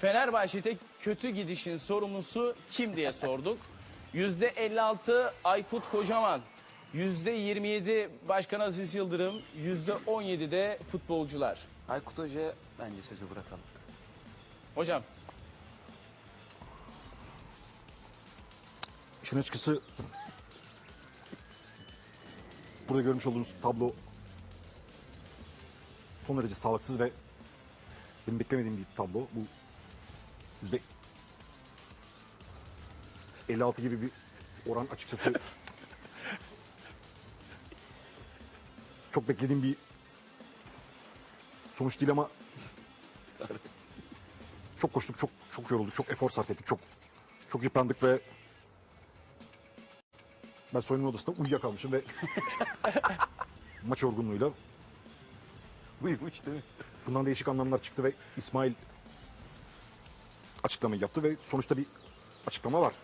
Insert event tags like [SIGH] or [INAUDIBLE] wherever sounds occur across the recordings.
Fenerbahçe'de kötü gidişin sorumlusu kim diye sorduk. Yüzde 56 Aykut Kocaman, yüzde 27 Başkan Aziz Yıldırım, yüzde 17 de futbolcular. Aykut Hoca'ya bence sözü bırakalım. Hocam İşin açıkçası burada görmüş olduğunuz tablo son derece sağlıksız ve benim beklemediğim bir tablo. Bu yüzde 56 gibi bir oran açıkçası çok beklediğim bir sonuç değil ama çok koştuk, çok çok yorulduk, çok efor sarf ettik, çok çok yıprandık ve ben soyunma odasında uyuyakalmışım ve [LAUGHS] maç yorgunluğuyla Uyumuş değil mi? bundan değişik anlamlar çıktı ve İsmail açıklamayı yaptı ve sonuçta bir açıklama var.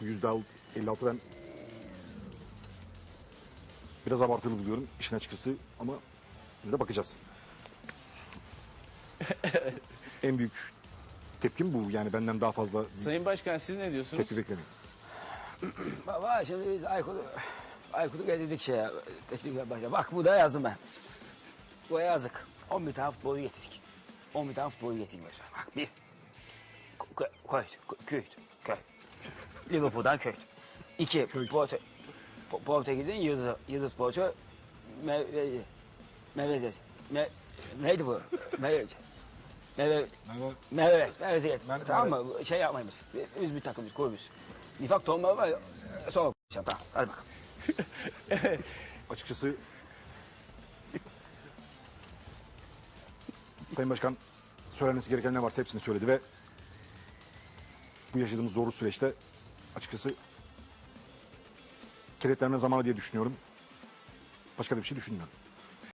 Bu yüzde 56 ben biraz abartılı buluyorum işin açıkçası ama yine de bakacağız. [LAUGHS] en büyük tepkim bu yani benden daha fazla Sayın Başkan siz ne diyorsunuz? tepki beklemiyorum. [CLEARS THROAT] Baba şimdi biz Aykut'u Aykut'u getirdik şeye teknik başa. Bak bu da yazdım ben. Bu yazık. 11 tane futbolu getirdik. 11 tane futbolu getirdik. Bak bir. Köy, köy, köy. Liverpool'dan köy. İki, Porto, Po- Portekiz'in yıldız, yıldız sporcu Mevleci. Mevleci. Me, neydi bu? Mevleci. Mevleci getirdik. Mer- Tamam mı? Şey yapmayız. Biz bir takımız, kulübüz. Nifak tohumları var. Sonra tamam. Hadi bakalım. [LAUGHS] Açıkçası Sayın Başkan söylenmesi gereken ne varsa hepsini söyledi ve bu yaşadığımız zorlu süreçte açıkçası kilitlenme zamanı diye düşünüyorum. Başka da bir şey düşünmüyorum.